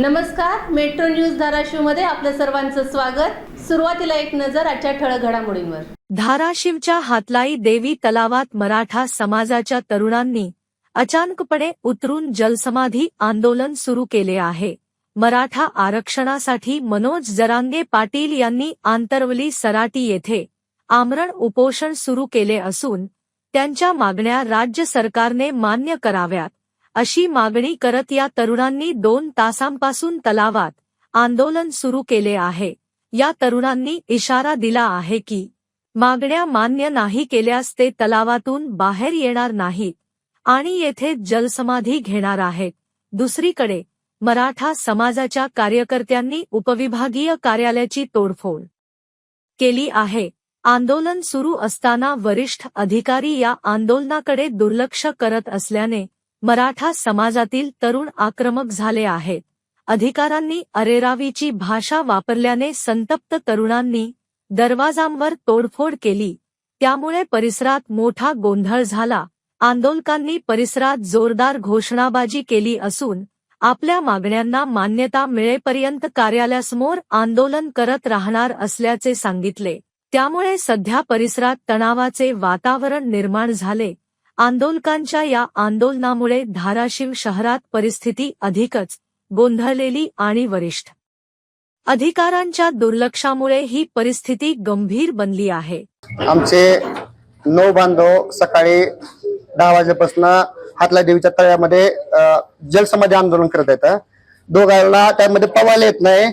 नमस्कार metro news धाराशिवमध्ये आपलं सर्वांचं स्वागत. सुरुवातीला एक नजर आजच्या ठळक घडामोडींवर. धाराशिवच्या हातलाई देवी तलावात मराठा समाजाच्या तरुणांनी अचानकपणे उतरून जलसमाधी आंदोलन सुरू केले आहे. मराठा आरक्षणासाठी मनोज जरांगे पाटील यांनी आंतरवली सराटी येथे आमरण उपोषण सुरू केले असून त्यांच्या मागण्या राज्य सरकारने मान्य कराव्यात. अशी मागणी करत या तरुणांनी दोन तासांपासून तलावात आंदोलन सुरू केले आहे. या तरुणांनी इशारा दिला आहे की मागण्या मान्य नाही केल्यास ते तलावातून बाहेर येणार नाहीत आणि येथे जलसमाधी घेणार आहेत. दुसरीकडे मराठा समाजाच्या कार्यकर्त्यांनी उपविभागीय कार्यालयाची तोडफोड केली आहे. आंदोलन सुरू असताना वरिष्ठ अधिकारी या आंदोलनाकडे दुर्लक्ष करत असल्याने मराठा समाजातील तरुण आक्रमक झाले आहेत. अधिकारांनी अरेरावीची भाषा वापरल्याने संतप्त तरुणांनी दरवाजांवर तोडफोड केली. त्यामुळे परिसरात मोठा गोंधळ झाला. आंदोलकांनी परिसरात जोरदार घोषणाबाजी केली असून आपल्या मागण्यांना मान्यता मिळेपर्यंत कार्यालयासमोर आंदोलन करत राहणार असल्याचे सांगितले. त्यामुळे सध्या परिसरात तणावाचे वातावरण निर्माण झाले. आंदोलकांच्या या आंदोलनामुळे धाराशिव शहरात परिस्थिती अधिकच गोंधळलेली आणि वरिष्ठ अधिकारांच्या दुर्लक्षामुळे ही परिस्थिती गंभीर बनली आहे. आमचे नऊ बांधव सकाळी दहा वाजेपासून हातला देवीच्या तळ्यामध्ये जलसमाधी आंदोलन करत आहेत. दोघांना त्यामध्ये पवायला येत नाही.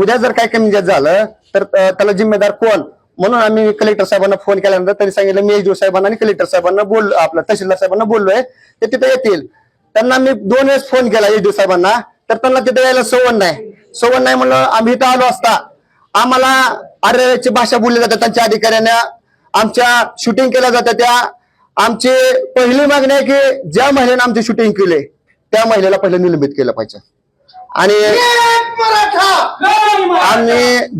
उद्या जर काय कमी झालं तर त्याला जिम्मेदार कोण? म्हणून आम्ही कलेक्टर साहेबांना फोन केल्यानंतर त्यांनी सांगितलं मी एचडीओ साहेबांना आणि कलेक्टर साहेबांना बोललो आपलं तहसीलदार साहेबांना बोललोय ते तिथे येतील. त्यांना मी दोन वेळेस फोन केला एचडीओ साहेबांना तर त्यांना तिथे यायला सवड नाही. सवड नाही म्हणलं आम्ही इथं आलो असता. आम्हाला आर्याची भाषा बोलली जाते त्यांच्या अधिकाऱ्यांना. आमच्या शूटिंग केल्या जाते त्या. आमची पहिली मागणी आहे की ज्या महिलेनं आमचे शूटिंग केले त्या महिलेला पहिले निलंबित केलं पाहिजे. आणि मराठा!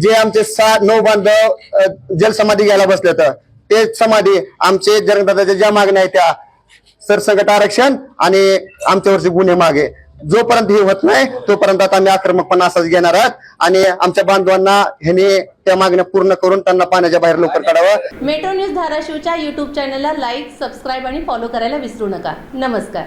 जे आमचे सात नऊ बांधव जलसमाधी घ्यायला बसले तर ते समाधी आमचे जगदादाच्या ज्या मागण्या आहेत त्या सरसंकट आरक्षण आणि आमच्यावरचे गुन्हे मागे. जोपर्यंत हे होत नाही तोपर्यंत आता आम्ही आक्रमकपणा असाच घेणार आहात आणि आमच्या बांधवांना ह्याने त्या मागण्या पूर्ण करून त्यांना पाण्याच्या बाहेर लवकर काढावं. मेट्रो न्यूज धाराशिवच्या युट्यूब चॅनलला लाईक सबस्क्राईब आणि फॉलो करायला विसरू नका. नमस्कार.